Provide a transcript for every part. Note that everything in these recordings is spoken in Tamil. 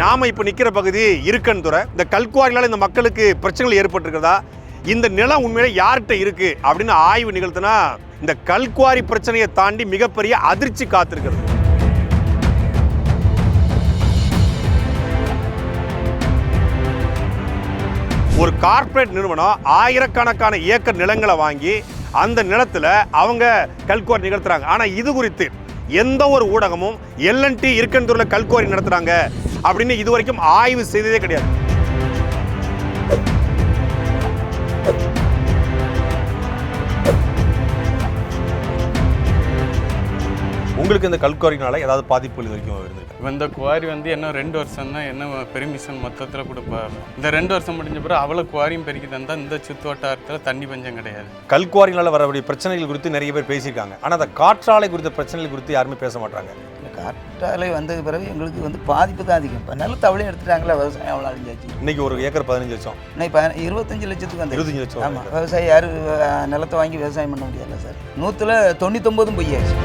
நாம இப்போ நிற்கிற பகுதி இருக்கன் துறை. இந்த கல்குவாரிகளால் இந்த மக்களுக்கு பிரச்சனைகள் ஏற்பட்டிருக்கிறதா? இந்த நிலம் உண்மையில யார்கிட்ட இருக்கு? அப்படின்னு ஆய்வு நிகழ்த்தினா இந்த கல்குவாரி பிரச்சனையை தாண்டி மிகப்பெரிய அதிர்ச்சி காத்திருக்கிறது. ஒரு கார்ப்பரேட் நிறுவனம் ஆயிரக்கணக்கான ஏக்கர் நிலங்களை வாங்கி அந்த நிலத்தில் அவங்க கல்குவாரி நிகழ்த்துறாங்க. ஆனால் இது குறித்து எந்த ஒரு ஊடகமும் எல்என்டி இருக்கன்தூரில் கல்கோரி நடத்துகிறாங்க அப்படின்னு இது வரைக்கும் ஆய்வு செய்ததே கிடையாது. உங்களுக்கு இந்த கல்குவாரினால ஏதாவது பாதிப்புகள் இது வரைக்கும் இருந்திருக்கு? இப்போ இந்த குவாரி வந்து இன்னும் ரெண்டு வருஷம் தான் என்ன பெர்மிஷன் மொத்தத்தில் கொடுப்பாரு இந்த ரெண்டு வருஷம் முடிஞ்ச பிறகு அவ்வளோ குவாரியும் பெருக்கி தந்தா இந்த சுற்று வட்டாரத்தில் தண்ணி பஞ்சம் கிடையாது. கல்குவாரினால வரக்கூடிய பிரச்சனைகள் குறித்து நிறைய பேர் பேசியிருக்காங்க. ஆனா அந்த காற்றாலை குறித்த பிரச்சனைகள் குறித்து யாருமே பேச மாட்டாங்க. இந்த காற்றாலை வந்தது பிறகு எங்களுக்கு வந்து பாதிப்பு தான் அதிகம். இப்போ நல்ல தவளையும் எடுத்துட்டாங்களா விவசாயம் அவ்வளோ அழிஞ்சாச்சு. இன்னைக்கு ஒரு ஏக்கர் பதினஞ்சு லட்சம். இன்னைக்கு பதின இருபத்தஞ்சு லட்சத்துக்கு வந்து இருபத்தஞ்சு லட்சம். ஆமாம் விவசாயி யாரும் நிலத்தை வாங்கி விவசாயம் பண்ண முடியல சார். நூற்றில் தொண்ணூத்தொம்பதும் பொய்யாச்சு.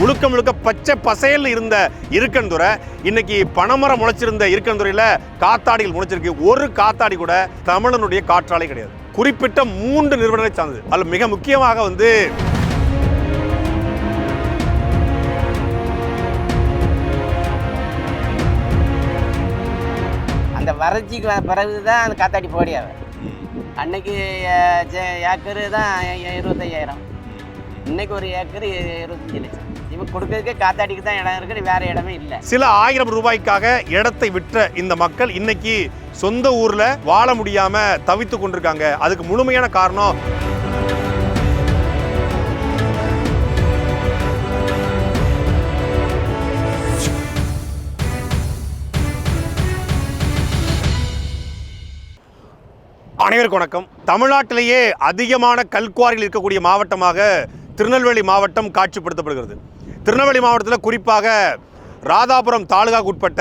முழுக்க முழுக்க பச்சை பசையல் இருந்த இருக்கன்துறை இன்னைக்கு பனைமரம் முளைச்சிருந்த இருக்கன்துறையில் காத்தாடிகள் முளைச்சிருக்கு. ஒரு காத்தாடி கூட தமிழனுடைய காற்றாலை கிடையாது. குறிப்பிட்ட மூன்று நிறுவனங்களை சார்ந்தது. அதில் மிக முக்கியமாக வந்து அந்த வறட்சிக்கு பிறகு தான் அந்த காத்தாடி போடியாவை அன்னைக்கு ஏக்கரு தான் இருபத்தையாயிரம். இன்னைக்கு ஒரு ஏக்கர் இருபத்தஞ்சி லட்சம். கொடுக்கறதுக்கு காத்தாடிக்கு தான் இடம் இருக்குது வேற இடமே இல்லை. சில ஆயிரம் ரூபாய்க்காக இடத்தை விற்ற இந்த மக்கள் இன்னைக்கு சொந்த ஊர்ல வாழ முடியாம தவித்து கொண்டிருக்காங்க. அதுக்கு முழுமையான காரணம் அனைவருக்கும் வணக்கம். தமிழ்நாட்டிலேயே அதிகமான கல்குவாரிகள் இருக்கக்கூடிய மாவட்டமாக திருநெல்வேலி மாவட்டம் காட்சிப்படுத்தப்படுகிறது. திருநெல்வேலி மாவட்டத்தில் குறிப்பாக ராதாபுரம் தாலுகாக்கு உட்பட்ட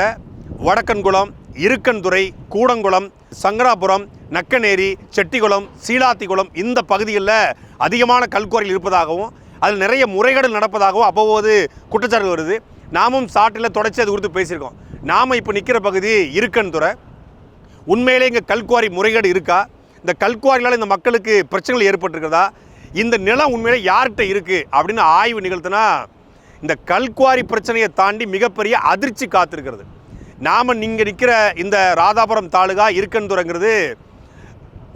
வடக்கன்குளம் இருக்கன்துறை கூடங்குளம் சங்கராபுரம் நக்கநேரி செட்டிகுளம் சீலாத்திகுளம் இந்த பகுதிகளில் அதிகமான கல்குவாரிகள் இருப்பதாகவும் அதில் நிறைய முறைகேடு நடப்பதாகவும் அவ்வப்போது குற்றச்சாட்டு வருது. நாமும் சாட்டில் தொடர்ச்சி அது குறித்து பேசியிருக்கோம். நாம் இப்போ நிற்கிற பகுதி இருக்கன்துறை. உண்மையிலே இங்கே கல்குவாரி முறைகேடு இருக்கா? இந்த கல்குவாரிகளால் இந்த மக்களுக்கு பிரச்சனைகள் ஏற்பட்டிருக்கிறதா? இந்த நிலம் உண்மையிலே யார்கிட்ட இருக்குது அப்படின்னு ஆய்வு நிகழ்த்தினா இந்த கல்குவாரி பிரச்சனையை தாண்டி மிகப்பெரிய அதிர்ச்சி காத்திருக்கிறது. நாம் நீங்கள் நிற்கிற இந்த ராதாபுரம் தாலுகா இருக்கன்துறங்கிறது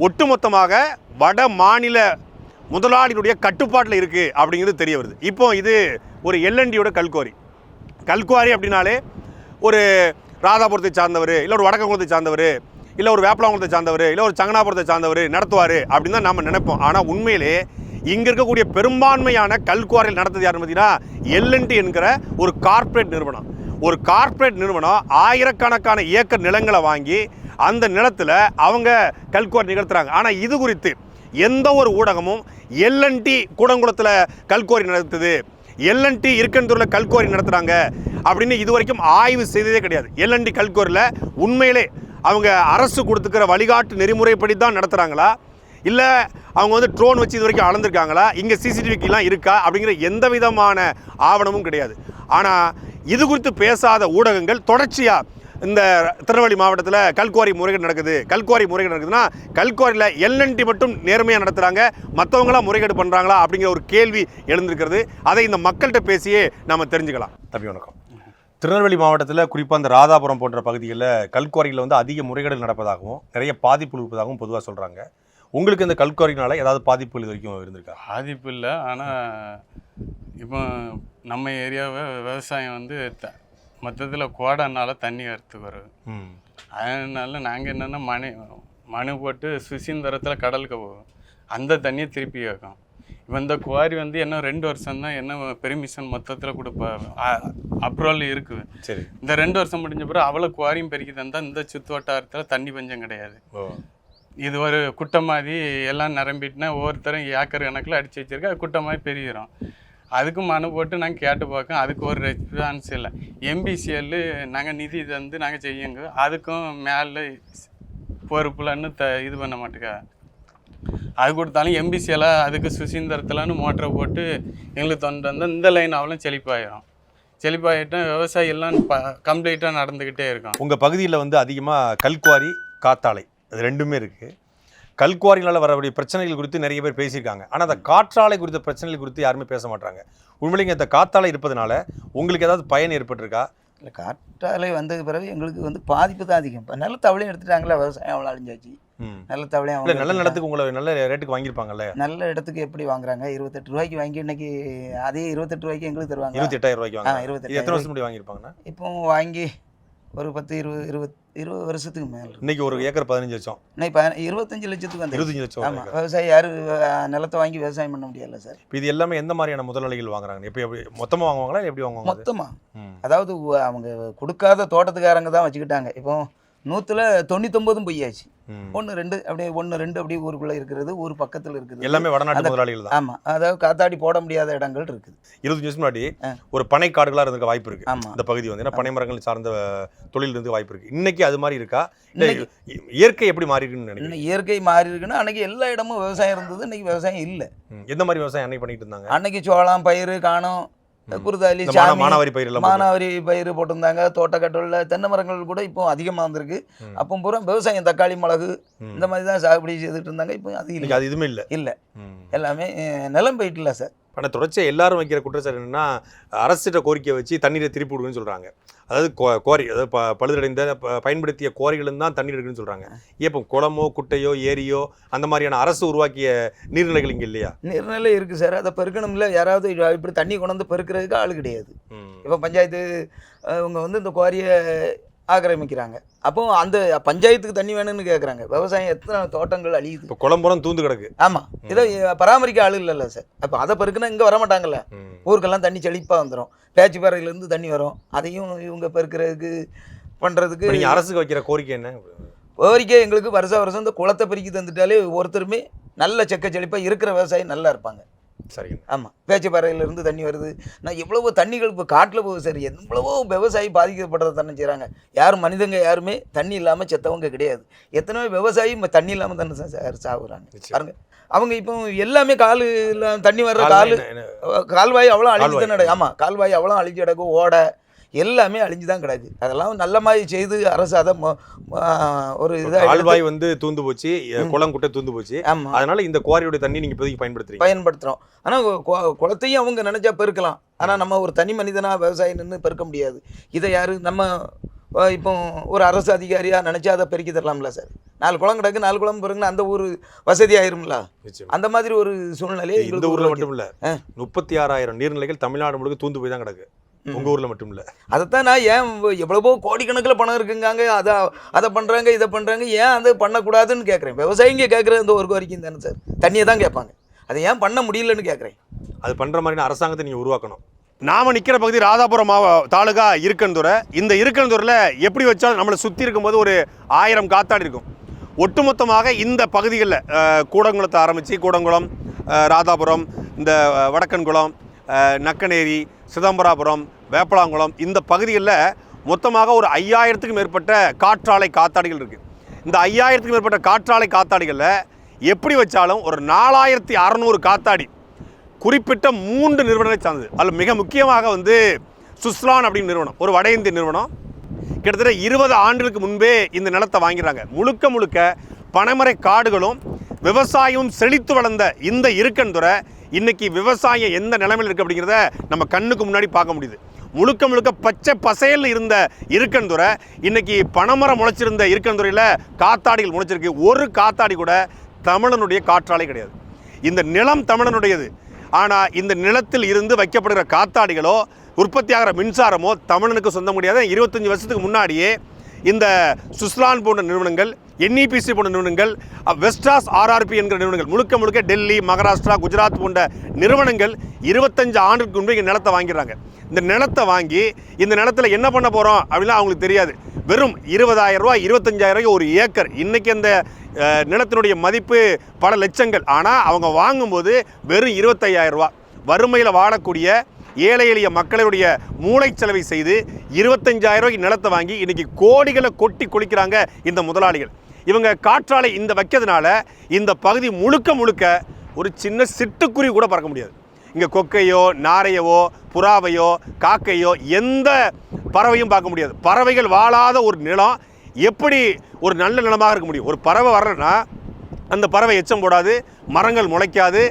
ஒட்டுமொத்தமாக வட மாநில முதலாளியினுடைய கட்டுப்பாட்டில் இருக்குது அப்படிங்கிறது தெரிய வருது. இப்போ இது ஒரு எல்என்டியோட கல்குவாரி. கல்குவாரி அப்படின்னாலே ஒரு ராதாபுரத்தை சார்ந்தவர் இல்லை ஒரு வடக்கங்குளத்தை சார்ந்தவர் இல்லை ஒரு வேப்பலாங்குளத்தை சார்ந்தவர் இல்லை ஒரு சங்கனாபுரத்தை சார்ந்தவர் நடத்துவார் அப்படின்னு தான் நம்ம நினைப்போம். ஆனால் உண்மையிலே இங்கே இருக்கக்கூடிய பெரும்பான்மையான கல்குவாரில் நடந்தது யாருன்னு பார்த்தீங்கன்னா எல்என்டி என்கிற ஒரு கார்ப்பரேட் நிறுவனம். ஒரு கார்ப்பரேட் நிறுவனம் ஆயிரக்கணக்கான ஏக்கர் நிலங்களை வாங்கி அந்த நிலத்தில் அவங்க கல்குவாரி நிகழ்த்துறாங்க. ஆனால் இது குறித்து எந்த ஒரு ஊடகமும் எல்என்டி கூடங்குளத்தில் கல்குவாரி நடத்துது. எல்என்டி இருக்கன்தூரில் கல்குவாரி நடத்துகிறாங்க அப்படின்னு இது வரைக்கும் ஆய்வு செய்ததே கிடையாது. எல்என்டி கல்குவாரியில் உண்மையிலே அவங்க அரசு கொடுத்துக்கிற வழிகாட்டு நெறிமுறைப்படி தான் நடத்துகிறாங்களா இல்லை அவங்க வந்து ட்ரோன் வச்சு இது வரைக்கும் அளந்திருக்காங்களா? இங்கே சிசிடிவிக்கெலாம் இருக்கா? அப்படிங்கிற எந்த விதமான ஆவணமும் கிடையாது. ஆனால் இது குறித்து பேசாத ஊடகங்கள் தொடர்ச்சியாக இந்த திருநெல்வேலி மாவட்டத்தில் கல்குவாரி முறைகேடு நடக்குது. கல்குவாரி முறைகேடு நடக்குதுன்னா கல்குவாரியில் எல்என்டி மட்டும் நேர்மையாக நடத்துகிறாங்க மற்றவங்களாம் முறைகேடு பண்ணுறாங்களா அப்படிங்கிற ஒரு கேள்வி எழுந்திருக்கிறது. அதை இந்த மக்கள்கிட்ட பேசியே நாம் தெரிஞ்சுக்கலாம். தம்பி வணக்கம். திருநெல்வேலி மாவட்டத்தில் குறிப்பாக இந்த ராதாபுரம் போன்ற பகுதிகளில் கல்குவாரியில் வந்து அதிக முறைகேடுகள் நடப்பதாகவும் நிறைய பாதிப்பு இருப்பதாகவும் பொதுவாக சொல்கிறாங்க உங்களுக்கு இந்த கல்குவாரினால ஏதாவது பாதிப்புகள் இது வரைக்கும் இருந்திருக்கா? பாதிப்பு இல்லை. ஆனால் இப்போ நம்ம ஏரியாவை விவசாயம் வந்து த மொத்தத்தில் கோடைனால தண்ணி வரத்துக்கு வருது. ம். அதனால நாங்கள் என்னென்னா மணி மனு போட்டு சுசீந்திரத்தில் கடலுக்கு போவோம். அந்த தண்ணியை திருப்பி வைக்கும் இப்போ இந்த குவாரி வந்து இன்னும் ரெண்டு வருஷம் தான் என்ன பெர்மிஷன் மொத்தத்தில் கொடுப்பாரு அப்ரூவல் இருக்குது. சரி. இந்த ரெண்டு வருஷம் முடிஞ்ச பிறகு அவ்வளோ குவாரியும் பெருக்கி தந்தா இந்த சுற்று வட்டாரத்தில் தண்ணி பஞ்சம் கிடையாது. ஓ. இது ஒரு குட்டை மாதிரி எல்லாம் நிரம்பிட்டுனா ஒவ்வொருத்தரும் ஏக்கர் கணக்கில் அடித்து வச்சிருக்கா. அது குட்டை மாதிரி பெருகிறோம். அதுக்கு மனு போட்டு நாங்கள் கேட்டு பார்க்கோம் அதுக்கு ஒரு ரெஸ்பான்ஸ் இல்லை. எம்பிசிஎல் நாங்கள் நிதி தந்து நாங்கள் செய்யுங்க. அதுக்கும் மேலே பொறுப்புலன்னு த இது பண்ண மாட்டேங்க அது கொடுத்தாலும் எம்பிசிஎல்லாம் அதுக்கு சுசீந்திரத்தில்னு மோட்டரை போட்டு எங்களுக்கு தொண்டு வந்து இந்த லைன் அவளும் செழிப்பாயிரும். செழிப்பாயிட்டோம் விவசாயம் எல்லாம் ப கம்ப்ளீட்டாக நடந்துக்கிட்டே இருக்கும். உங்கள் பகுதியில் வந்து அதிகமாக கல்குவாரி காத்தாலை அது ரெண்டுமே இருக்குது கல்குவாரிகளால் வரக்கூடிய பிரச்சனைகள் குறித்து நிறைய பேர் பேசியிருக்காங்க. ஆனால் அந்த காற்றாலை குறித்த பிரச்சனைகள் குறித்து யாருமே பேச மாட்டாங்க. உண்மையிலேங்க இந்த காத்தாலை இருப்பதனால உங்களுக்கு ஏதாவது பயன் ஏற்பட்டிருக்கா? இல்லை காற்றாலை வந்தது பிறகு எங்களுக்கு வந்து பாதிப்பு தான் அதிகம். இப்போ நல்ல தவளையும் எடுத்துட்டாங்களா விவசாயம் அவ்வளோ அழிஞ்சாச்சு. நல்ல தவளையும் இல்லை அவங்க நல்ல. நிலத்துக்கு உங்களை நல்ல ரேட்டுக்கு வாங்கியிருப்பாங்கல்ல? நல்ல இடத்துக்கு எப்படி வாங்குறாங்க? இருபத்தெட்டு ரூபாய்க்கு வாங்கி இன்னைக்கு அதே இருபத்தெட்டு ரூபாய்க்கு எங்களுக்கு தருவாங்க இருபத்தி எட்டாயிரம் ரூபாய்க்கு வாங்க இருபத்தெட்டு எத்தனை வருஷம் வாங்கியிருப்பாங்கன்னா? இப்போ வாங்கி ஒரு பத்து இருபது இருபது இருபது வருஷத்துக்கு மேலே இன்னைக்கு ஒரு ஏக்கர் பதினஞ்சு லட்சம். இன்னைக்கு இருபத்தஞ்சு லட்சத்துக்கு வந்து இருபத்தஞ்சு லட்சம் ஆமாம். விவசாயி யாரும் நிலத்தை வாங்கி விவசாயம் பண்ண முடியல சார்? இப்போ இது எல்லாமே எந்த மாதிரியான முதலாளிகள் வாங்குறாங்க? எப்படி எப்படி மொத்தமாக வாங்குவாங்களா எப்படி வாங்குவாங்க? மொத்தமாக அதாவது அவங்க கொடுக்காத தோட்டத்துக்காரங்க தான் வச்சுக்கிட்டாங்க. இப்போ நூற்றுல தொண்ணூத்தொம்பதும் பொய்யாச்சு. ஒன்று ரெண்டு அப்படியே ஒன்று ரெண்டு அப்படியே ஊருக்குள்ளே இருக்கிறது ஊர் பக்கத்தில் இருக்குது எல்லாமே வடநாட்டு முதலாளிகள் தான். ஆமாம் அதாவது காத்தாடி போட முடியாத இடங்கள் இருக்குது. இருபத்தஞ்சு வருஷம் முன்னாடி. ஒரு பனை காடுகளாக இருந்திருக்க வாய்ப்பு இருக்கு. ஆமாம் இந்த பகுதி வந்து. ஏன்னா பனை மரங்கள் சார்ந்த தொழில் இருந்து வாய்ப்பு இருக்கு. இன்னைக்கு அது மாதிரி இருக்கா? இயற்கை எப்படி மாறி இருக்குன்னு நினைக்கிறீங்க? இன்னும் இயற்கை மாறி இருக்குன்னா அன்னைக்கு எல்லா இடமும் விவசாயம் இருந்தது. இன்னைக்கு விவசாயம் இல்லை. எந்த மாதிரி விவசாயம் அன்னைக்கு பண்ணிட்டு இருந்தாங்க? அன்னைக்கு சோளம் பயிர் காணம் குருதாலி மானாவாரி பயிர். மானாவாரி பயிர் போட்டிருந்தாங்க தோட்டக்கட்டலில் தென்னை மரங்கள் கூட இப்போ அதிகமாக வந்திருக்கு. அப்போ பூரா விவசாயம் தக்காளி மிளகு. இந்த மாதிரி தான் சாகுபடி செய்துட்டு இருந்தாங்க இப்போ அது இல்லை அது எதுவுமே இல்லை இல்லை. எல்லாமே நிலம் போயிட்டுல சார் ஆனால் தொடர்ச்சியாக எல்லாரும் வைக்கிற குற்றச்சாட்டு என்னன்னா அரசிட்ட கோரிக்கை வச்சு தண்ணீரை திருப்பி விடுங்கன்னு சொல்றாங்க. அதாவது கோ- கோரி அதாவது ப பழுதடைந்த ப- பயன்படுத்திய கோரிகளும் தான் தண்ணீர் இருக்குன்னு சொல்றாங்க. ஏன் இப்போ குளமோ குட்டையோ ஏரியோ அந்த மாதிரியான அரசு உருவாக்கிய நீர்நிலைகள் இங்கே இல்லையா? நீர்நிலை இருக்குது சார். அதை பெருக்கணும்ல யாராவது இப்படி தண்ணி கொண்டு வந்து பெருக்கிறதுக்கு ஆள் கிடையாது. இப்போ பஞ்சாயத்து இவங்க வந்து இந்த குவாரியை ஆக்கிரமிக்கிறாங்க. அப்போ அந்த பஞ்சாயத்துக்கு தண்ணி வேணும்னு கேட்குறாங்க விவசாயம் எத்தனை தோட்டங்கள் அழியுது. இப்போ குளம்புறம் தூந்து கிடக்கு. ஆமாம் இதை பராமரிக்க ஆள் இல்லைல்ல சார். அப்போ அதை பெருக்குன்னா இங்கே வர மாட்டாங்கல்ல ம். ஊருக்கெல்லாம் தண்ணி செழிப்பாக வந்துடும் பேச்சுப்பாறையிலேருந்து தண்ணி வரும். அதையும் இவங்க பெருக்கிறதுக்கு பண்ணுறதுக்கு நீங்கள் அரசுக்கு வைக்கிற கோரிக்கை என்ன? கோரிக்கை எங்களுக்கு வருஷம் வருஷம் இந்த குளத்தை பெருக்கி தந்துட்டாலே ஒருத்தருமே நல்ல செக்க செழிப்பாக இருக்கிற விவசாயி நல்லா இருப்பாங்க. சரிங்க. ஆமாம் பேச்சுப்பாறையிலேருந்து தண்ணி வருது. நான் எவ்வளவோ தண்ணிகள் இப்போ காட்டில் போகுது சார். எவ்வளவோ விவசாயி பாதிக்கப்படுறத தானே செய்கிறாங்க யாரும் மனிதங்க யாருமே தண்ணி இல்லாமல் செத்தவங்க கிடையாது. எத்தனையோ விவசாயி இப்போ தண்ணி இல்லாமல் தானே சார் சாகுறாங்க. பாருங்க. அவங்க இப்போ எல்லாமே காலு தண்ணி வர்ற காலு கால்வாய் அவ்வளோ அழிஞ்சு. தான் ஆமாம் கால்வாய் அவ்வளோ அழிஞ்சு கிடக்கு. ஓடை எல்லாமே அழிஞ்சு தான் கிடக்கு. அதெல்லாம் நல்ல மாதிரி செய்து அரசு அதை ஒரு இதாக கால்வாய் வந்து தூந்து போச்சு குளம் குட்டை தூந்து போச்சு. ஆமாம் அதனால இந்த குவாரியோட தண்ணி நீங்க இப்போதைக்கு பயன்படுத்துறீங்க. பயன்படுத்துகிறோம் ஆனால் குளத்தையும் அவங்க நினச்சா பெருக்கலாம். ஆனால் நம்ம ஒரு தனி மனிதனாக விவசாயி நின்று பெருக்க முடியாது. இதை யார் நம்ம இப்போ ஒரு அரசு அதிகாரியாக நினச்சா அதை பெருக்கி தரலாம்ல சார்? நாலு குளம் கிடக்கு நாலு குளம் பெருங்கன்னா அந்த ஊர் வசதி ஆயிரும்ல? அந்த மாதிரி ஒரு சூழ்நிலையை இந்த ஊர்ல மட்டும் இல்ல. முப்பத்தி ஆறாயிரம் நீர்நிலைகள் தமிழ்நாடு முழுக்க தூந்து போய் தான் கிடக்கு. ம். உங்க ஊர்ல மட்டும் இல்ல. அதைத்தான் நான் ஏன் எவ்வளவோ கோடிக்கணக்கில் பணம் இருக்குங்காங்க. அதை அதை பண்ணுறாங்க இதை பண்ணுறாங்க ஏன் அதை பண்ணக்கூடாதுன்னு கேட்குறேன் விவசாயிங்க கேட்குற இந்த ஒரு கோரிக்கையும் தானே சார். தண்ணியை தான் கேட்பாங்க. அதை ஏன் பண்ண முடியலன்னு கேட்குறேன் அது பண்ற மாதிரியான அரசாங்கத்தை நீங்க உருவாக்கணும். நாம நிக்கிற பகுதி ராதாபுரம் மாவ தாலுகா இருக்கன்துறை. இந்த இருக்கன்துறையில் எப்படி வச்சாலும் நம்மளை சுற்றி இருக்கும்போது ஒரு ஆயிரம் காத்தாடி இருக்கும். ஒட்டுமொத்தமாக இந்த பகுதிகளில் கூடங்குளத்தை ஆரம்பித்து கூடங்குளம் ராதாபுரம் இந்த வடக்கன்குளம் நக்கனேரி சிதம்பராபுரம் வேப்பலாங்குளம் இந்த பகுதிகளில் மொத்தமாக ஒரு ஐயாயிரத்துக்கும் மேற்பட்ட காற்றாலை காத்தாடிகள் இருக்குது இந்த ஐயாயிரத்துக்கும் மேற்பட்ட காற்றாலை காத்தாடிகளில் எப்படி வச்சாலும் ஒரு நாலாயிரத்தி அறநூறு காத்தாடி குறிப்பிட்ட மூன்று நிறுவனங்களை சார்ந்தது. அதில் மிக முக்கியமாக வந்து சுஸ்லான் அப்படின்னு நிறுவனம் ஒரு வட இந்திய நிறுவனம். கிட்டத்தட்ட இருபது ஆண்டுகளுக்கு முன்பே இந்த நிலத்தை வாங்கிறாங்க முழுக்க முழுக்க பனைமரை காடுகளும் விவசாயமும் செழித்து வளர்ந்த இந்த இருக்கன்துறை இன்னைக்கு விவசாயம் எந்த நிலைமையில் இருக்குது அப்படிங்கிறத நம்ம கண்ணுக்கு முன்னாடி பார்க்க முடியுது. முழுக்க முழுக்க பச்சை பசையில் இருந்த இருக்கன்துறை இன்னைக்கு பனைமரம் முளைச்சிருந்த இருக்கன்துறையில் காத்தாடிகள் முளைச்சிருக்கு. ஒரு காத்தாடி கூட தமிழனுடைய காற்றாலே கிடையாது. இந்த நிலம் தமிழனுடையது. ஆனால் இந்த நிலத்தில் இருந்து வைக்கப்படுகிற காத்தாடிகளோ உற்பத்தியாகிற மின்சாரமோ தமிழனுக்கு சொந்த முடியாத இருபத்தஞ்சி வருஷத்துக்கு முன்னாடியே இந்த சுஸ்லான் போன்ற நிறுவனங்கள் என்இபிசி போன்ற நிறுவனங்கள் வெஸ்டாஸ் ஆர்ஆர்பி என்கிற நிறுவனங்கள் முழுக்க முழுக்க டெல்லி மகாராஷ்டிரா குஜராத் போன்ற நிறுவனங்கள் இருபத்தஞ்சு ஆண்டுக்கு முன்பு இங்கே நிலத்தை வாங்கிடுறாங்க. இந்த நிலத்தை வாங்கி இந்த நிலத்தில் என்ன பண்ண போகிறோம் அப்படின்னா அவங்களுக்கு தெரியாது. வெறும் இருபதாயிரம் ரூபா இருபத்தஞ்சாயிரம் ரூபாய் ஒரு ஏக்கர். இன்னைக்கு அந்த நிலத்தினுடைய மதிப்பு பல லட்சங்கள். ஆனால் அவங்க வாங்கும்போது வெறும் இருபத்தையாயிரம் ரூபா வறுமையில் வாழக்கூடிய ஏழை எளிய மக்களுடைய மூளைச்சலவை செய்து இருபத்தஞ்சாயிரம் ரூபாய்க்கு நிலத்தை வாங்கி இன்றைக்கி கோடிகளை கொட்டி கொளிக்கிறாங்க இந்த முதலாளிகள். இவங்க காற்றாலை இந்த வைக்கிறதுனால இந்த பகுதி முழுக்க முழுக்க ஒரு சின்ன சிட்டுக்குருவி கூட பறக்க முடியாது. இங்கே கொக்கையோ நாரையவோ புறாவையோ காக்கையோ எந்த பறவையும் பார்க்க முடியாது. பறவைகள் வாழாத ஒரு நிலம் எப்படி ஒரு நல்ல நிலமாக இருக்க முடியும்? ஒரு பறவை வரலன்னா அந்த பறவை எச்சம் போடாது மரங்கள் முளைக்காது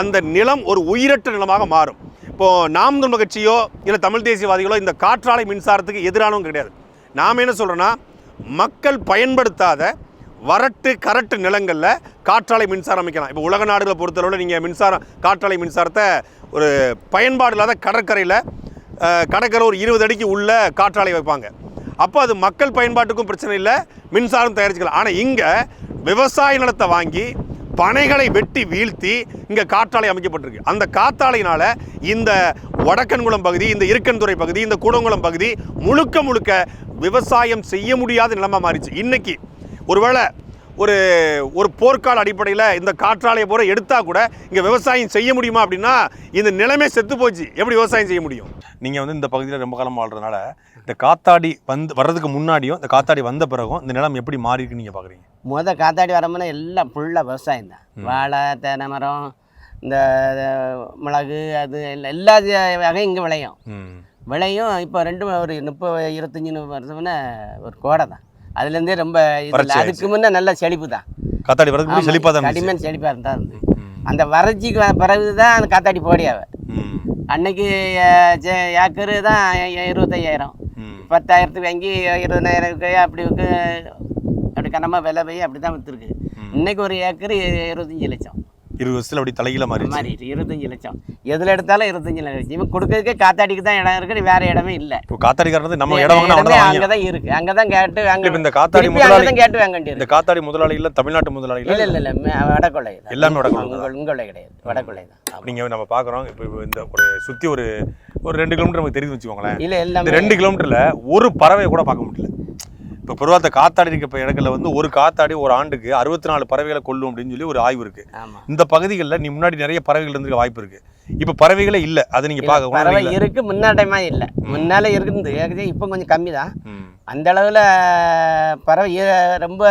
அந்த நிலம் ஒரு உயிரற்ற நிலமாக மாறும். இப்போது நாம் தமிழ் கட்சியோ இல்லை தமிழ் தேசியவாதிகளோ இந்த காற்றாலை மின்சாரத்துக்கு எதிரானவங்க கிடையாது. நாம் என்ன சொல்கிறோன்னா மக்கள் பயன்படுத்தாத வறட்டு கரட்டு நிலங்களில் காற்றாலை மின்சாரம் அமைக்கலாம். இப்போ உலக நாடுகளை பொறுத்தளவில் நீங்கள் மின்சாரம் காற்றாலை மின்சாரத்தை ஒரு பயன்பாடு இல்லாத கடற்கரையில் கடற்கரை ஒரு இருபது அடிக்கு உள்ள காற்றாலை வைப்பாங்க. அப்போ அது மக்கள் பயன்பாட்டுக்கும் பிரச்சனை இல்லை மின்சாரம் தயாரிச்சுக்கலாம். ஆனால் இங்கே விவசாய நிலத்தை வாங்கி பனைகளை வெட்டி வீழ்த்தி இங்கே காற்றாலை அமைக்கப்பட்டிருக்கு. அந்த காற்றாலையினால் இந்த வடக்கன்குளம் பகுதி இந்த இருக்கன்துறை பகுதி இந்த கூடங்குளம் பகுதி முழுக்க முழுக்க விவசாயம் செய்ய முடியாத நிலமாக மாறிச்சு. இன்னைக்கு ஒருவேளை ஒரு ஒரு போர்க்கால அடிப்படையில் இந்த காற்றாலையை பூரா எடுத்தால் கூட இங்கே விவசாயம் செய்ய முடியுமா அப்படின்னா இந்த நிலைமை செத்து போச்சு. எப்படி விவசாயம் செய்ய முடியும்? நீங்கள் வந்து இந்த பகுதியில் ரொம்ப காலம் வாழ்றதுனால இந்த காத்தாடி வந்து வர்றதுக்கு முன்னாடியும் இந்த காத்தாடி வந்த பிறகும் இந்த நிலம் எப்படி மாறி இருக்குன்னு நீங்கள் பார்க்குறீங்க முத காத்தாடி வரமுன்னா எல்லாம் ஃபுல்லாக விவசாயம் தான். வாழை தென்னை மரம் இந்த மிளகு அது எல்லாம் எல்லா வகையும் இங்கே விளையும். விளையும் இப்போ ரெண்டு ஒரு முப்பது இருபத்தஞ்சி வருஷம்னா ஒரு கோடை தான். அதுலேருந்தே ரொம்ப இது வறட்சி இல்லை. அதுக்கு முன்னே நல்ல செழிப்பு தான் காத்தாடி வர்றதுக்கு முன்னாடி செழிப்பாக தான். கடிமன் செழிப்பாக இருந்தா இருந்து. அந்த வறட்சிக்கு பிறகு தான் அந்த காத்தாடி போடியாவ அன்னைக்கு ஏக்கரு தான் இருபத்தையாயிரம். பத்தாயிரத்துக்கு வாங்கி இருபதாயிரம் இருக்கு அப்படி அப்படி கனமாக விலை போய் அப்படி தான் விற்றுருக்கு இன்னைக்கு ஒரு ஏக்கரு இருபத்தஞ்சி லட்சம். இருபது வருஷத்தில் அப்படி தலைகீழ மாறிடுச்சு. மாறிட்டு இருபத்தஞ்சி லட்சம். எதில் எடுத்தாலும் இருபத்தஞ்சி லட்சம். இவன் கொடுக்கறதுக்கே காத்தாடிக்கு தான் இடம் இருக்கு வேற இடமே இல்லை. இப்போ காத்தாடிக்காரன் நம்ம இடம் வாங்கினா அங்கே தான் இருக்கு. அங்கே தான் கேட்டு அங்கே இந்த காத்தாடி முதலாளி தான் கேட்டு வாங்க இந்த காத்தாடி முதலாளிகள் தமிழ்நாட்டு முதலாளிகள் இல்லை இல்லை இல்லை. வடக்கொள்ளை தான். எல்லாமே வடகொள்ளை. உங்கள் கிடையாது. வடக்கொள்ளை தான். நீங்கள் நம்ம பார்க்குறோம் இப்போ இந்த ஒரு சுற்றி ஒரு ஒரு ரெண்டு கிலோமீட்டர் நமக்கு தெரியுது வச்சுக்கோங்களேன். இல்லை எல்லாமே ரெண்டு கிலோமீட்டரில் ஒரு பறவையை கூட பார்க்க முடியல. இப்போ பொதுவாக காத்தாடி இருக்க இடங்கள்ல வந்து ஒரு காத்தாடி ஒரு ஆண்டுக்கு அறுபத்தி நாலு பறவைகளை கொல்லும் அப்படின்னு சொல்லி ஒரு ஆய்வு இருக்கு. ஆமாம் இந்த பகுதிகளில் நீ முன்னாடி நிறைய பறவைகள் இருந்திருக்க வாய்ப்பு இருக்கு. இப்போ பறவைகளே இல்லை. அதை நீங்க பார்க்க பறவை? இருக்கு முன்னாட்டமா இல்லை. முன்னால இருக்குது ஏற்கனவே இப்போ கொஞ்சம் கம்மி தான் அந்த அளவில் பறவை ரொம்ப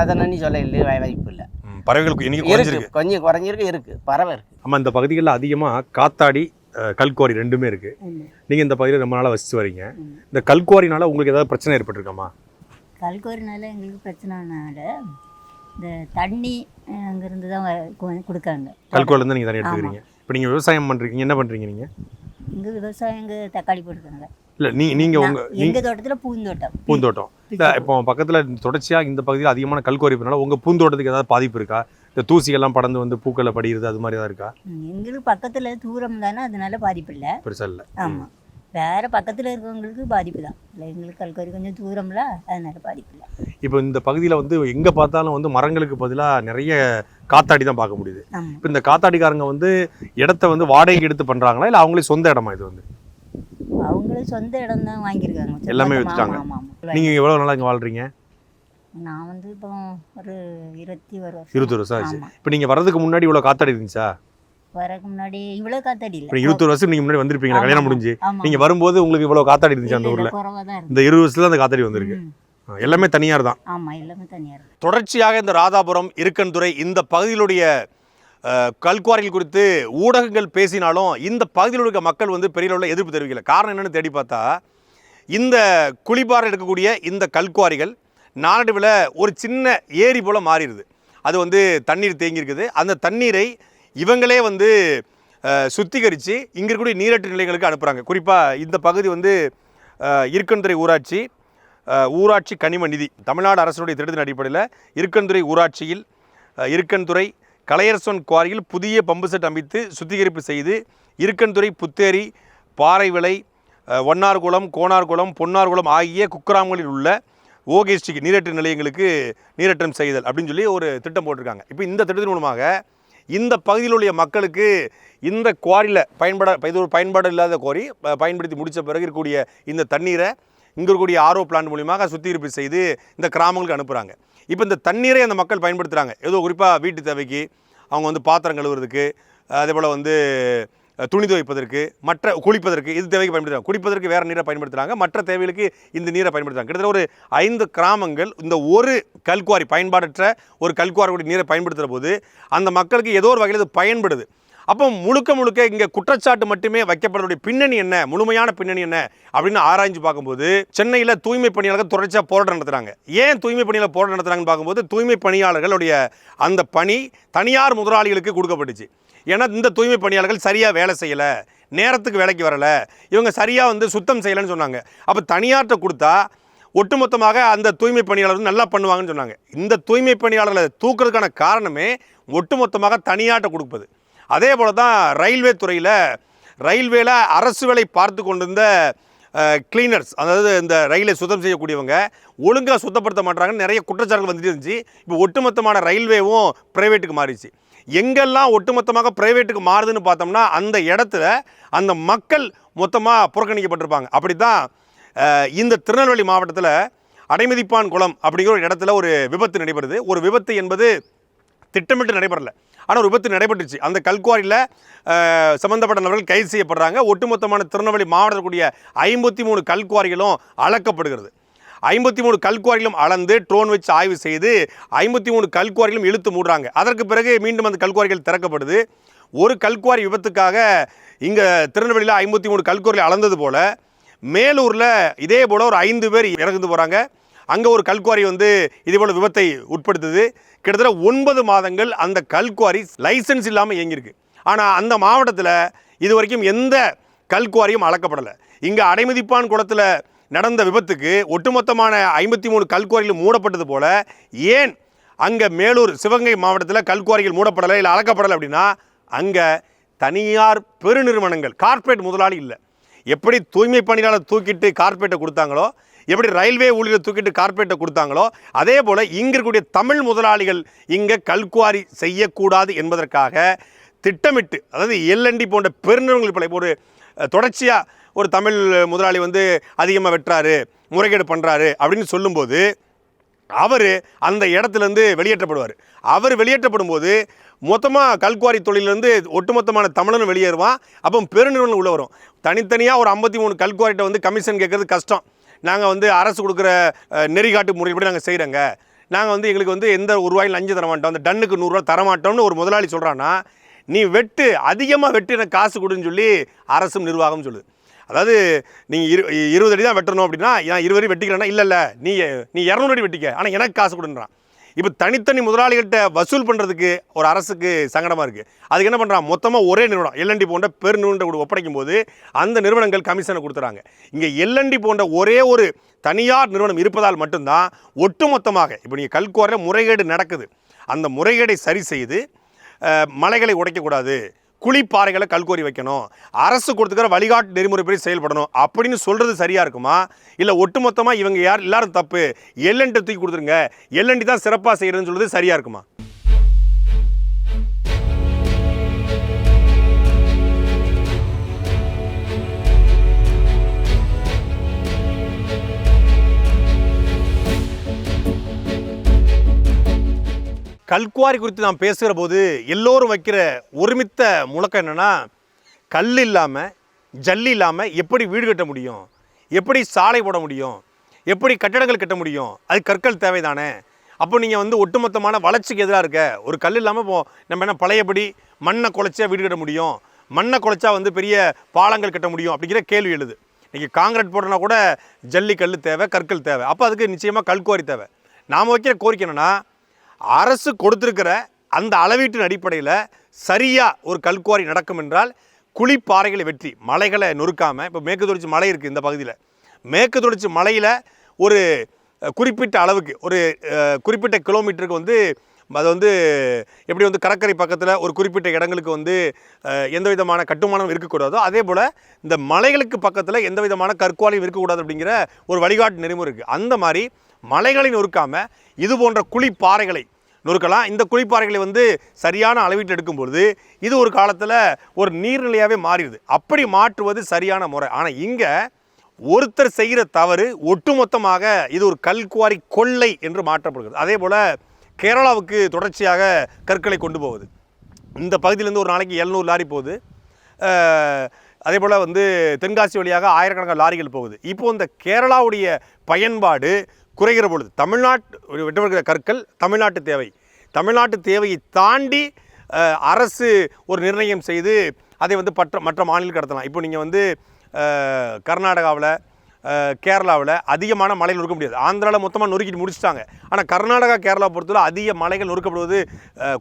அதனு சொல்ல இல்லை வாய்- வாய்ப்பு இல்லை. பறவைகளுக்கு இன்னைக்கு இருக்கு. குறைஞ்சிருக்கு. கொஞ்சம் குறைஞ்சிருக்கு இருக்கு. பறவை இருக்கு. ஆமா இந்த பகுதிகளில் அதிகமாக காத்தாடி கல்குவாரி ரெண்டுமே இருக்கு. நீங்க இந்த பகுதியில் ரொம்ப நாளா வசிச்சு வரீங்க. இந்த கல்குவாரினால உங்களுக்கு ஏதாவது பிரச்சனை ஏற்பட்டிருக்காமா? கல்கோரினால எங்களுக்கு பிரச்சனைனால இந்த தண்ணி அங்கிருந்து தான் கொடுக்காங்க. கல்குவாரில இருந்து நீங்க தண்ணி எடுத்துக்கிறீங்க. இப்போ நீங்க விவசாயம் பண்றீங்க என்ன பண்றீங்க நீங்க? இங்கே விவசாயம் இங்கே தக்காளி போட்டுருக்காங்க. இல்ல நீ நீங்க உங்க நீ எங்கள் தோட்டத்தில் பூந்தோட்டம். பூந்தோட்டம். இல்ல இப்போ பக்கத்துல தொடர்ச்சியா இந்த பகுதியில் அதிகமான கல்குவாரி இருப்பதனால உங்க பூந்தோட்டத்துக்கு ஏதாவது பாதிப்பு இருக்கா? இந்த தூசிகள்லாம் படந்து வந்து பூக்களை படிகிறது அது மாதிரி ஏதாவது இருக்கா? எங்களுக்கு பக்கத்தில் தூரம் தானே அதனால பாதிப்பு இல்லை. பெருசா இல்ல. ஆமாம் வேறு பக்கத்தில் இருக்கவங்களுக்கு பாதிப்பு தான். இல்லை எங்களுக்கு கல்கோரி கொஞ்சம் தூரம்ல அதனால பாதிப்பு இல்லை. இப்போ இந்த பகுதியில் வந்து எங்கே பார்த்தாலும் வந்து மரங்களுக்கு பதிலாக நிறைய காத்தாடி தான் பார்க்க முடியுது. இப்போ இந்த காத்தாடிக்காரங்க வந்து இடத்த வந்து வாடகைக்கு எடுத்து பண்ணுறாங்களா இல்லை அவங்களே சொந்த இடமா இது வந்து? அவங்களே சொந்த இடம் தான் வாங்கியிருக்காங்க. எல்லாமே ஆமாம் நீங்கள் எவ்வளோ நாளாக இங்கே வாழ்றீங்க? நான் வந்து இப்போ ஒரு இருபத்தி ஒரு வருஷம். இருபத்தொரு வருஷம் ஆச்சு. இப்போ நீங்கள் வர்றதுக்கு முன்னாடி இவ்வளோ காத்தாடி இருந்துச்சா? வரக்கு முன்னாடி இவ்வளோ காத்தாடி இல்லை இருபத்தொரு வருஷம் நீங்கள் முன்னாடி வந்திருப்பீங்க ஆமா, கல்யாணம் ஆமா. முடிஞ்சு நீங்கள் வரும்போது உங்களுக்கு இவ்வளோ காத்தாடி இருந்துச்சு அந்த ஊரில். இந்த இருபது வருஷத்துல அந்த காத்தாடி வந்திருக்கு. எல்லாமே தனியார் தான். ஆமாம் எல்லாமே தனியாக இருக்கு தொடர்ச்சியாக இந்த ராதாபுரம் இருக்கன்துறை இந்த பகுதியிலுடைய கல்குவாரிகள் குறித்து ஊடகங்கள் பேசினாலும் இந்த பகுதியில் இருக்க மக்கள் வந்து பெரிய அளவில் எதிர்ப்பு தெரிவிக்கல. காரணம் என்னன்னு தேடி பார்த்தா இந்த குளிபாறை எடுக்கக்கூடிய இந்த கல்குவாரிகள் நாளடைவில் ஒரு சின்ன ஏரி போல் மாறிடுது. அது வந்து தண்ணீர் தேங்கி இருக்குது அந்த தண்ணீரை இவங்களே வந்து சுத்திகரித்து இங்கே இருக்கக்கூடிய நீரற்று நிலைகளுக்கு அனுப்புகிறாங்க குறிப்பாக இந்த பகுதி வந்து இருக்கன்துறை ஊராட்சி ஊராட்சி கனிம நிதி தமிழ்நாடு அரசுடைய திட்டத்தின் அடிப்படையில் இருக்கன்துறை ஊராட்சியில் இருக்கன்துறை கலையரசன் குவாரியில் புதிய பம்பு செட் அமைத்து சுத்திகரிப்பு செய்து இருக்கன்துறை புத்தேரி பாறைவிளை ஒன்னார்குளம் கோனார்குளம் பொன்னார்குளம் ஆகிய குக்கிராமங்களில் உள்ள ஓகேஸ்டிக்கு நீரேற்று நிலையங்களுக்கு நீரேற்றம் செய்தல் அப்படின்னு சொல்லி ஒரு திட்டம் போட்டிருக்காங்க. இப்போ இந்த திட்டத்தின் மூலமாக இந்த பகுதியில் உள்ள மக்களுக்கு இந்த குவாரியில் பயன்பட இது ஒரு பயன்பாடு இல்லாத குவாரி பயன்படுத்தி முடித்த பிறகு இருக்கக்கூடிய இந்த தண்ணீரை இங்கே இருக்கக்கூடிய ஆர்ஓ பிளான்ட் மூலியமாக சுத்திகரிப்பு செய்து இந்த கிராமங்களுக்கு அனுப்புகிறாங்க இப்போ இந்த தண்ணீரை அந்த மக்கள் பயன்படுத்துகிறாங்க ஏதோ குறிப்பாக வீட்டு தேவைக்கு அவங்க வந்து பாத்திரம் கழுவுறதுக்கு அதே போல் வந்து துணி துவைப்பதற்கு மற்ற குளிப்பதற்கு இது தேவைக்கு பயன்படுத்துகிறாங்க. குடிப்பதற்கு வேறு நீரை பயன்படுத்துகிறாங்க மற்ற தேவைகளுக்கு இந்த நீரை பயன்படுத்துகிறாங்க கிட்டத்தட்ட ஒரு ஐந்து கிராமங்கள் இந்த ஒரு கல்குவாரி பயன்பாடற்ற ஒரு கல்குவாரியுடைய நீரை பயன்படுத்துகிற போது அந்த மக்களுக்கு ஏதோ ஒரு வகையில் இது பயன்படுது. அப்போ முழுக்க முழுக்க இங்கே குற்றச்சாட்டு மட்டுமே வைக்கப்படுறதுடைய பின்னணி என்ன? முழுமையான பின்னணி என்ன? அப்படின்னு ஆராய்ஞ்சு பார்க்கும்போது சென்னையில் தூய்மை பணியாளர்கள் தொடர்ச்சியாக போராட்டம் நடத்துகிறாங்க ஏன் தூய்மை பணியாளர் போராட்டம் நடத்துகிறாங்கன்னு பார்க்கும்போது தூய்மை பணியாளர்களுடைய அந்த பணி தனியார் முதலாளிகளுக்கு கொடுக்கப்பட்டுச்சு. ஏன்னா இந்த தூய்மை பணியாளர்கள் சரியாக வேலை செய்யலை நேரத்துக்கு வேலைக்கு வரலை இவங்க சரியாக வந்து சுத்தம் செய்யலைன்னு சொன்னாங்க. அப்போ தனியார்கிட்ட கொடுத்தா ஒட்டுமொத்தமாக அந்த தூய்மை பணியாளர்கள் வந்து நல்லா பண்ணுவாங்கன்னு சொன்னாங்க. இந்த தூய்மை பணியாளர்களை தூக்குறதுக்கான காரணமே ஒட்டுமொத்தமாக தனியார்கிட்ட கொடுப்பது. அதே போல தான் ரயில்வே துறையில் ரயில்வேல அரசு வேலை பார்த்து கொண்டிருந்த கிளீனர்ஸ் அதாவது இந்த ரயிலை சுத்தம் செய்யக்கூடியவங்க ஒழுங்காக சுத்தப்படுத்த மாட்டாங்கன்னு நிறைய குற்றச்சாட்டுகள் வந்துட்டு இருந்துச்சு. இப்போ ஒட்டுமொத்தமான ரயில்வேவும் ப்ரைவேட்டுக்கு மாறிடுச்சு. எங்கெல்லாம் ஒட்டுமொத்தமாக ப்ரைவேட்டுக்கு மாறுதுன்னு பார்த்தோம்னா அந்த இடத்துல அந்த மக்கள் மொத்தமாக புறக்கணிக்கப்பட்டிருப்பாங்க. அப்படி தான் இந்த திருநெல்வேலி மாவட்டத்தில் அடைமதிப்பான் குளம் அப்படிங்கிற ஒரு இடத்துல ஒரு விபத்து நடைபெறுது. ஒரு விபத்து என்பது திட்டமிட்டு நடைபெறல. ஆனால் ஒரு விபத்து நடைபெற்றுச்சு. அந்த கல்குவாரியில் சம்மந்தப்பட்ட நபர்கள் கைது செய்யப்படுறாங்க. ஒட்டுமொத்தமான திருநெல்வேலி மாவட்டத்தில் கூடிய ஐம்பத்தி மூணு கல்குவாரிகளும் அளக்கப்படுகிறது ஐம்பத்தி மூணு கல்குவாரிகளும் அளந்து ட்ரோன் வச்சு ஆய்வு செய்து ஐம்பத்தி மூணு கல்குவாரிகளும் இழுத்து மூடுறாங்க. அதற்கு பிறகு மீண்டும் அந்த கல்குவாரிகள் திறக்கப்படுது. ஒரு கல்குவாரி விபத்துக்காக இங்கே திருநெல்வேலியில் ஐம்பத்தி மூணு கல்குவாரிகள் அளந்தது போல் மேலூரில் இதே போல் ஒரு ஐந்து பேர் இறந்து போகிறாங்க அங்கே ஒரு கல்குவாரி வந்து இதே போல் விபத்தை உட்படுத்துது. கிட்டத்தட்ட ஒன்பது மாதங்கள் அந்த கல்குவாரி லைசன்ஸ் இல்லாமல் இயங்கியிருக்கு. ஆனால் அந்த மாவட்டத்தில் இது வரைக்கும் எந்த கல்குவாரியும் அளக்கப்படலை. இங்கே அடைமதிப்பான் குளத்தில் நடந்த விபத்துக்கு ஒட்டுமொத்தமான ஐம்பத்தி மூணு கல்குவாரிகள் மூடப்பட்டது போல ஏன் அங்கே மேலூர் சிவகங்கை மாவட்டத்தில் கல்குவாரிகள் மூடப்படலை இல்லை அளக்கப்படலை அப்படின்னா அங்கே தனியார் பெருநிறுவனங்கள் கார்ப்பரேட் முதலாளி இல்லை. எப்படி தூய்மை பணியாளர் தூக்கிட்டு கார்ப்பரேட்டை கொடுத்தாங்களோ எப்படி ரயில்வே ஊழியர் தூக்கிட்டு கார்ப்பரேட்டை கொடுத்தாங்களோ அதே போல் இங்கே இருக்கக்கூடிய தமிழ் முதலாளிகள் இங்கே கல்குவாரி செய்யக்கூடாது என்பதற்காக திட்டமிட்டு அதாவது எல்என்டி போன்ற பெருநிறுவனங்கள் இப்போ ஒரு தொடர்ச்சியாக ஒரு தமிழ் முதலாளி வந்து அதிகமாக வெட்டுறாரு முறைகேடு பண்ணுறாரு அப்படின்னு சொல்லும்போது அவர் அந்த இடத்துலேருந்து வெளியேற்றப்படுவார். அவர் வெளியேற்றப்படும் போது மொத்தமாக கல்குவாரி தொழிலேருந்து ஒட்டுமொத்தமான தமிழனும் வெளியேறுவான். அப்போ பெருநிறுவனம் உள்ள வரும். தனித்தனியாக ஒரு ஐம்பத்தி மூணு கல்குவாரிட்ட வந்து கமிஷன் கேட்குறது கஷ்டம். நாங்கள் வந்து அரசு கொடுக்குற நெறிகாட்டு முறைப்படி நாங்கள் செய்கிறோங்க நாங்கள் வந்து எங்களுக்கு வந்து எந்த ஒரு ரூபாயில் லஞ்சம் தர மாட்டோம். அந்த டன்னுக்கு நூறுரூவா தர மாட்டோம்னு ஒரு முதலாளி சொல்கிறான்னா நீ வெட்டு அதிகமாக வெட்டு எனக்கு காசு கொடுன்னு சொல்லி அரசும் நிர்வாகம் சொல்லுது. அதாவது நீங்கள் இரு இருபது அடி தான் வெட்டணும் அப்படின்னா நான் இருபது அடி வெட்டிக்கிறேன்னா இல்லை இல்லை நீ நீ இரநூறு அடி வெட்டிக்க. ஆனால் எனக்கு காசு கொடுன்றான். இப்போ தனித்தனி முதலாளிகள்கிட்ட வசூல் பண்ணுறதுக்கு ஒரு அரசுக்கு சங்கடமாக இருக்குது அதுக்கு என்ன பண்ணுறான் மொத்தமாக ஒரே நிறுவனம். எல்என்டி போன்ற பெரு நிறுவனத்தை ஒப்படைக்கும் போது அந்த நிறுவனங்கள் கமிஷனை கொடுத்துறாங்க. இங்கே எல்என்டி போன்ற ஒரே ஒரு தனியார் நிறுவனம் இருப்பதால் மட்டும்தான் ஒட்டுமொத்தமாக இப்போ நீங்கள் கல்குவாரில் முறைகேடு நடக்குது. அந்த முறைகேடை சரி செய்து மலைகளை உடைக்கக்கூடாது. குழிப்பாறைகளை கல்கோரி வைக்கணும். அரசு கொடுத்துக்கிற வழிகாட்டு நெறிமுறைப்படி செயல்படணும். அப்படின்னு சொல்கிறது சரியாக இருக்குமா? இல்லை ஒட்டுமொத்தமாக இவங்க யார்? எல்லாரும் தப்பு. எல்என்டி தூக்கி கொடுத்துருங்க. எல்என்டி தான் சிறப்பாக செய்கிறதுன்னு சொல்கிறது சரியாக இருக்குமா? கல்குவாரி குறித்து நாம் பேசுகிற போது எல்லோரும் வைக்கிற ஒருமித்த முழக்கம் என்னென்னா கல் இல்லாமல் ஜல்லி இல்லாமல் எப்படி வீடு கட்ட முடியும்? எப்படி சாலை போட முடியும்? எப்படி கட்டடங்கள் கட்ட முடியும்? அது கற்கள் தேவைதானே? அப்போ நீங்கள் வந்து ஒட்டுமொத்தமான வளர்ச்சிக்கு எதிராக இருக்க ஒரு கல் இல்லாமல் இப்போ நம்ம என்ன பழையபடி மண்ணை குலைச்சா வீடு கட்ட முடியும்? மண்ணை குலைச்சா வந்து பெரிய பாலங்கள் கட்ட முடியும்? அப்படிங்கிற கேள்வி எழுது. இன்றைக்கி காங்கிரட் போடுறனா கூட ஜல்லி கல் தேவை கற்கள் தேவை. அப்போ அதுக்கு நிச்சயமாக கல்குவாரி தேவை. நாம் வைக்கிற கோரிக்கை என்னென்னா அரசு கொடுத்துருக்கிற அந்த அளவீட்டின் அடிப்படையில் சரியாக ஒரு கல்குவாரி நடக்கும் என்றால் குழிப்பாறைகளை வெற்றி மலைகளை நொறுக்காமல் இப்போ மேற்கு தொடர்ச்சி மலை இருக்குது இந்த பகுதியில். மேற்கு தொடர்ச்சி மலையில் ஒரு குறிப்பிட்ட அளவுக்கு ஒரு குறிப்பிட்ட கிலோமீட்டருக்கு வந்து அது வந்து எப்படி வந்து கடற்கரை பக்கத்தில் ஒரு குறிப்பிட்ட இடங்களுக்கு வந்து எந்த விதமான கட்டுமானம் இருக்கக்கூடாதோ அதே போல் இந்த மலைகளுக்கு பக்கத்தில் எந்த விதமான கற்குவாலையும் இருக்கக்கூடாது அப்படிங்கிற ஒரு வழிகாட்டு நெறிமுறை இருக்குது அந்த மாதிரி மலைகளை நொறுக்காமல் இது போன்ற குழிப்பாறைகளை நொறுக்கலாம். இந்த குழிப்பாறைகளை வந்து சரியான அளவீட்டில் எடுக்கும்பொழுது இது ஒரு காலத்தில் ஒரு நீர்நிலையாகவே மாறிடுது. அப்படி மாற்றுவது சரியான முறை. ஆனால் இங்கே ஒருத்தர் செய்கிற தவறு ஒட்டுமொத்தமாக இது ஒரு கல்குவாரி கொள்ளை என்று மாற்றப்படுகிறது. அதே போல் கேரளாவுக்கு தொடர்ச்சியாக கற்களை கொண்டு போகுது இந்த பகுதியிலேருந்து ஒரு நாளைக்கு எழுநூறு லாரி போகுது. அதே போல் வந்து தென்காசி வழியாக ஆயிரக்கணக்கான லாரிகள் போகுது. இப்போது இந்த கேரளாவுடைய பயன்பாடு குறைகிற பொழுது. தமிழ்நாட்டு விட்டுவருகிற கற்கள் தமிழ்நாட்டு தேவை. தமிழ்நாட்டு தேவையை தாண்டி அரசு ஒரு நிர்ணயம் செய்து அதை வந்து மற்ற மற்ற மாநிலம் கடத்தலாம். இப்போ நீங்கள் வந்து கர்நாடகாவில் கேரளாவில் அதிகமான மலைகள் நொறுக்க முடியாது. ஆந்திராவில் மொத்தமாக நொறுக்கிட்டு முடிச்சிட்டாங்க. ஆனால் கர்நாடகா கேரளா பொறுத்தவரை அதிக மலைகள் நொறுக்கப்படுவது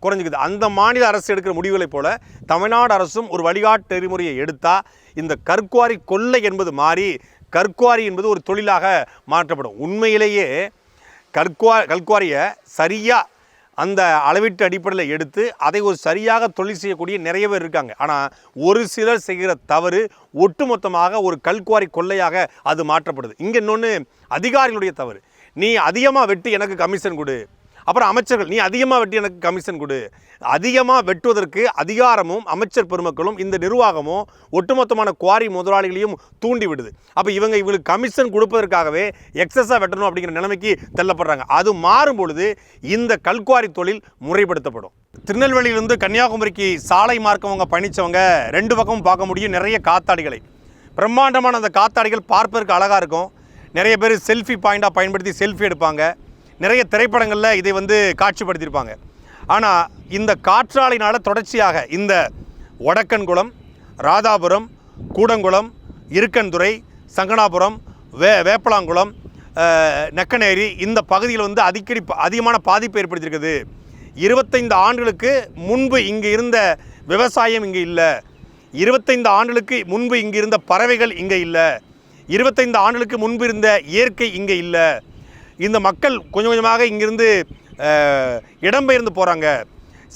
குறைஞ்சிக்குது. அந்த மாநில அரசு எடுக்கிற முடிவுகளைப் போல தமிழ்நாடு அரசும் ஒரு வழிகாட்டு நெறிமுறையை எடுத்தால் இந்த கற்குவாரி கொள்ளை என்பது மாறி கற்குவாரி என்பது ஒரு தொழிலாக மாற்றப்படும். உண்மையிலேயே கற்குவா கல்குவாரியை சரியாக அந்த அளவீட்டு அடிப்படையில் எடுத்து அதை ஒரு சரியாக தொழில் செய்யக்கூடிய நிறைய பேர் இருக்காங்க. ஆனால் ஒரு சிலர் செய்கிற தவறு ஒட்டுமொத்தமாக ஒரு கல்குவாரி கொள்ளையாக அது மாற்றப்படுது. இங்கே இன்னொன்று அதிகாரிகளுடைய தவறு. நீ அதிகமாக வெட்டி எனக்கு கமிஷன் கொடு. அப்புறம் அமைச்சர்கள் நீ அதிகமாக வெட்டி எனக்கு கமிஷன் கொடு. அதிகமாக வெட்டுவதற்கு அதிகாரமும் அமைச்சர் பெருமக்களும் இந்த நிர்வாகமும் ஒட்டுமொத்தமான குவாரி முதலாளிகளையும் தூண்டி விடுது. அப்போ இவங்க இவங்களுக்கு கமிஷன் கொடுப்பதற்காகவே எக்ஸஸாக வெட்டணும் அப்படிங்கிற நிலைமைக்கு தள்ளப்படுறாங்க. அது மாறும் பொழுது இந்த கல்குவாரி தொழில் முறைப்படுத்தப்படும். திருநெல்வேலியிலிருந்து கன்னியாகுமரிக்கு சாலை மார்க்கவங்க பயணித்தவங்க ரெண்டு பக்கமும் பார்க்க முடியும். நிறைய காத்தாடிகளை. பிரம்மாண்டமான அந்த காத்தாடிகள் பார்ப்பதற்கு அழகாக இருக்கும். நிறைய பேர் செல்ஃபி பாயிண்டாக பயன்படுத்தி செல்ஃபி எடுப்பாங்க. நிறைய திரைப்படங்களில் இதை வந்து காட்சிப்படுத்தியிருப்பாங்க. ஆனால் இந்த காற்றாலையினால் தொடர்ச்சியாக இந்த ஒடக்கன்குளம் ராதாபுரம் கூடங்குளம் இருக்கன்துறை சங்கனாபுரம் வே வேப்பலாங்குளம் நெக்கநேரி நெக்கனேரி இந்த பகுதியில் வந்து அடிக்கடி ப- அதிகமான பாதிப்பு ஏற்படுத்தியிருக்குது. இருபத்தைந்து ஆண்டுகளுக்கு முன்பு இங்கே இருந்த விவசாயம் இங்கே இல்லை. இருபத்தைந்து ஆண்டுகளுக்கு முன்பு இங்கே இருந்த பறவைகள் இங்கே இல்லை. இருபத்தைந்து ஆண்டுகளுக்கு முன்பு இருந்த இயற்கை இங்கே இல்லை. இந்த மக்கள் கொஞ்சம் கொஞ்சமாக இங்கிருந்து இடம்பெயர்ந்து போகிறாங்க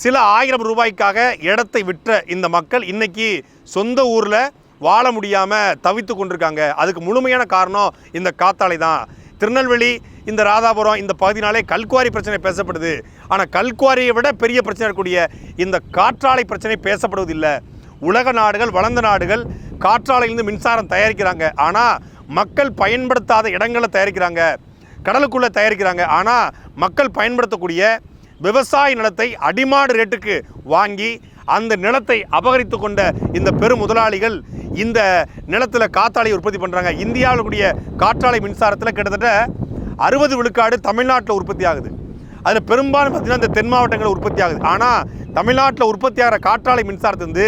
சில ஆயிரம் ரூபாய்க்காக இடத்தை விற்ற இந்த மக்கள் இன்றைக்கி சொந்த ஊரில் வாழ முடியாமல் தவித்து கொண்டிருக்காங்க. அதுக்கு முழுமையான காரணம் இந்த காத்தாலை தான். திருநெல்வேலி இந்த ராதாபுரம் இந்த பகுதினாலே கல்குவாரி பிரச்சனை பேசப்படுது. ஆனால் கல்குவாரியை விட பெரிய பிரச்சனை இருக்கக்கூடிய இந்த காற்றாலை பிரச்சனை பேசப்படுவதில்லை. உலக நாடுகள் வளர்ந்த நாடுகள் காற்றாலையிலிருந்து மின்சாரம் தயாரிக்கிறாங்க. ஆனால் மக்கள் பயன்படுத்தாத இடங்களை தயாரிக்கிறாங்க. கடலுக்குள்ளே தயாரிக்கிறாங்க. ஆனால் மக்கள் பயன்படுத்தக்கூடிய விவசாய நிலத்தை அடிமாடு ரேட்டுக்கு வாங்கி அந்த நிலத்தை அபகரித்து கொண்ட இந்த பெரும் முதலாளிகள் இந்த நிலத்தில் காற்றாலை உற்பத்தி பண்ணுறாங்க இந்தியாவில் கூடிய காற்றாலை மின்சாரத்தில் கிட்டத்தட்ட அறுபது விழுக்காடு தமிழ்நாட்டில் உற்பத்தி ஆகுது. அதில் பெரும்பாலும் பார்த்திங்கன்னா இந்த தென் மாவட்டங்களில் உற்பத்தி ஆகுது. ஆனால் தமிழ்நாட்டில் உற்பத்தி ஆகிற காற்றாலை மின்சாரத்திலிருந்து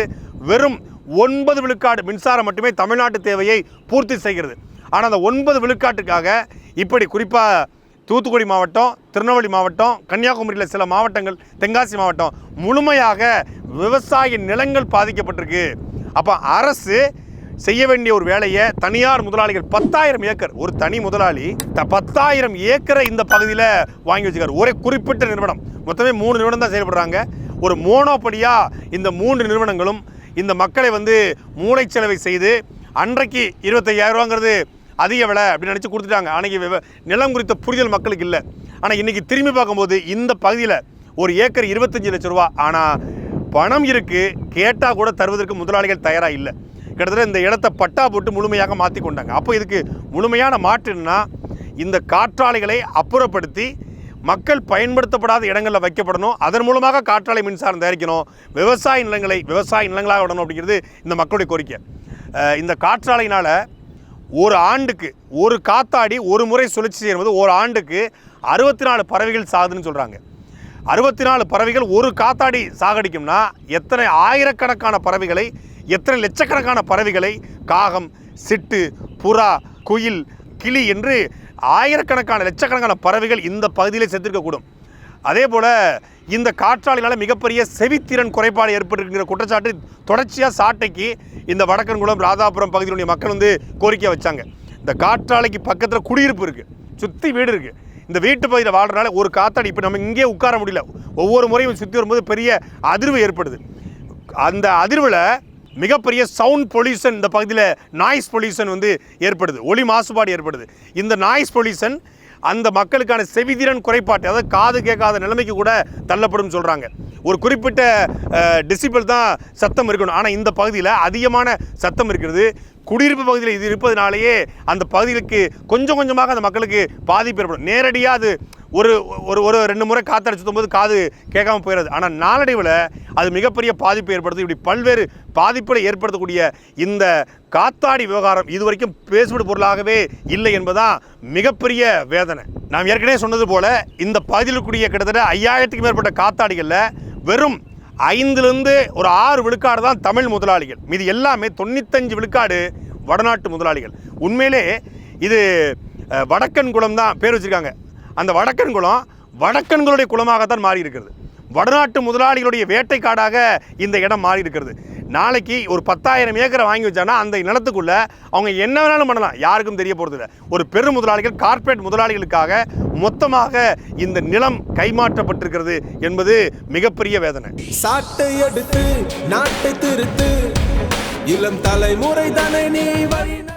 வெறும் ஒன்பது விழுக்காடு மின்சாரம் மட்டுமே தமிழ்நாட்டு தேவையை பூர்த்தி செய்கிறது. ஆனால் அந்த ஒன்பது விழுக்காட்டுக்காக இப்படி குறிப்பாக தூத்துக்குடி மாவட்டம் திருநெல்வேலி மாவட்டம் கன்னியாகுமரியில் சில மாவட்டங்கள் தென்காசி மாவட்டம் முழுமையாக விவசாய நிலங்கள் பாதிக்கப்பட்டிருக்கு. அப்போ அரசு செய்ய வேண்டிய ஒரு வேலையை தனியார் முதலாளிகள் பத்தாயிரம் ஏக்கர் ஒரு தனி முதலாளி த பத்தாயிரம் ஏக்கரை இந்த பகுதியில் வாங்கி வச்சுக்காரு ஒரே குறிப்பிட்ட நிறுவனம். மொத்தமே மூணு நிறுவனம் தான் செயல்படுறாங்க. ஒரு மோனோபடியாக இந்த மூன்று நிறுவனங்களும் இந்த மக்களை வந்து மூளைச்செலவை செய்து அன்றைக்கு இருபத்தையாயிரம் ரூபாங்கிறது அதிக விலை அப்படின்னு நினச்சி கொடுத்துட்டாங்க. அன்றைக்கி நிலம் குறித்த புரிதல் மக்களுக்கு இல்லை. ஆனால் இன்றைக்கி திரும்பி பார்க்கும்போது இந்த பகுதியில் ஒரு ஏக்கர் இருபத்தஞ்சி லட்ச ரூபா. ஆனால் பணம் இருக்குது கேட்டால் கூட தருவதற்கு முதலாளிகள் தயாராக இல்லை. கிட்டத்தட்ட இந்த இடத்த பட்டா போட்டு முழுமையாக மாற்றி கொண்டாங்க. அப்போ இதுக்கு முழுமையான மாற்றுன்னா இந்த காற்றாலைகளை அப்புறப்படுத்தி மக்கள் பயன்படுத்தப்படாத இடங்களில் வைக்கப்படணும். அதன் மூலமாக காற்றாலை மின்சாரம் தயாரிக்கணும். விவசாய நிலங்களை விவசாய நிலங்களாக விடணும் அப்படிங்கிறது இந்த மக்களுடைய கோரிக்கை. இந்த காற்றாலையினால் ஒரு ஆண்டுக்கு ஒரு காத்தாடி ஒரு முறை சுழற்சி செய்யும்போது ஒரு ஆண்டுக்கு அறுபத்தி நாலு பறவைகள் சாகுதுன்னு சொல்கிறாங்க அறுபத்தி நாலு பறவைகள் ஒரு காத்தாடி சாகடிக்கும்னா எத்தனை ஆயிரக்கணக்கான பறவைகளை எத்தனை லட்சக்கணக்கான பறவைகளை காகம் சிட்டு புறா குயில் கிளி என்று ஆயிரக்கணக்கான லட்சக்கணக்கான பறவைகள் இந்த பகுதியில் செத்திருக்கக்கூடும். அதே போல் இந்த காற்றாலையினால் மிகப்பெரிய செவித்திறன் குறைபாடு ஏற்பட்டிருக்கிற குற்றச்சாட்டு தொடர்ச்சியாக சாட்டைக்கு இந்த வடக்கன்குளம் ராதாபுரம் பகுதியினுடைய மக்கள் வந்து கோரிக்கை வச்சாங்க. இந்த காற்றாலைக்கு பக்கத்தில் குடியிருப்பு இருக்குது சுற்றி வீடு இருக்குது இந்த வீட்டு பகுதியில் வாழ்கிறனால ஒரு காத்தாடி இப்போ நம்ம இங்கே உட்கார முடியல. ஒவ்வொரு முறையும் சுற்றி வரும்போது பெரிய அதிர்வு ஏற்படுது. அந்த அதிர்வில் மிகப்பெரிய சவுண்ட் பொல்யூஷன் இந்த பகுதியில் நாய்ஸ் பொல்யூஷன் வந்து ஏற்படுது. ஒளி மாசுபாடு ஏற்படுது. இந்த நாய்ஸ் பொல்யூஷன் அந்த மக்களுக்கான செவிதிறன் குறைபாட்டு அதாவது காது கேட்காத நிலைமைக்கு கூட தள்ளப்படும் சொல்கிறாங்க ஒரு குறிப்பிட்ட டிசிபிள் தான் சத்தம் இருக்கணும். ஆனால் இந்த பகுதியில் அதிகமான சத்தம் இருக்கிறது. குடியிருப்பு பகுதியில் இது இருப்பதனாலேயே அந்த பகுதிகளுக்கு கொஞ்சம் கொஞ்சமாக அந்த மக்களுக்கு பாதிப்பு ஏற்படும். நேரடியாக அது ஒரு ஒரு ஒரு ரெண்டு முறை காத்தடிச்சு போது காது கேட்காம போயிடுது ஆனால் நாளடைவில் அது மிகப்பெரிய பாதிப்பு ஏற்படுது இப்படி பல்வேறு பாதிப்புகளை ஏற்படுத்தக்கூடிய இந்த காத்தாடி விவகாரம் இதுவரைக்கும் பேசுபடு பொருளாகவே இல்லை என்பதுதான் மிகப்பெரிய வேதனை. நாம் ஏற்கனவே சொன்னது போல் இந்த பகுதியில் கூடிய கிட்டத்தட்ட ஐயாயிரத்துக்கு மேற்பட்ட காத்தாடிகளில் வெறும் ஐந்துலேருந்து ஒரு ஆறு விழுக்காடு தான் தமிழ் முதலாளிகள். மீது எல்லாமே தொண்ணூத்தஞ்சு விழுக்காடு வடநாட்டு முதலாளிகள். உண்மையிலே இது வடக்கன் குளம் தான் பேர் வச்சுருக்காங்க. அந்த வடக்கன் குளம் வடக்கன்களுடைய குளமாகத்தான் மாறி இருக்கிறது வடநாட்டு முதலாளிகளுடைய வேட்டைக்காடாக இந்த இடம் மாறி இருக்கிறது நாளைக்கு ஒரு பத்தாயிரம் ஏக்கரை வாங்கி வச்சாங்கன்னா அந்த நிலத்துக்குள்ளே அவங்க என்ன வேணாலும் பண்ணலாம். யாருக்கும் தெரிய போகிறதில்ல ஒரு பெரும் முதலாளிகள் கார்ப்பரேட் முதலாளிகளுக்காக மொத்தமாக இந்த நிலம் கைமாற்றப்பட்டிருக்கிறது என்பது மிகப்பெரிய வேதனை. சாட்டை எடுத்து நாட்டை திருத்து. இளம் தலைமுறை தானே நீ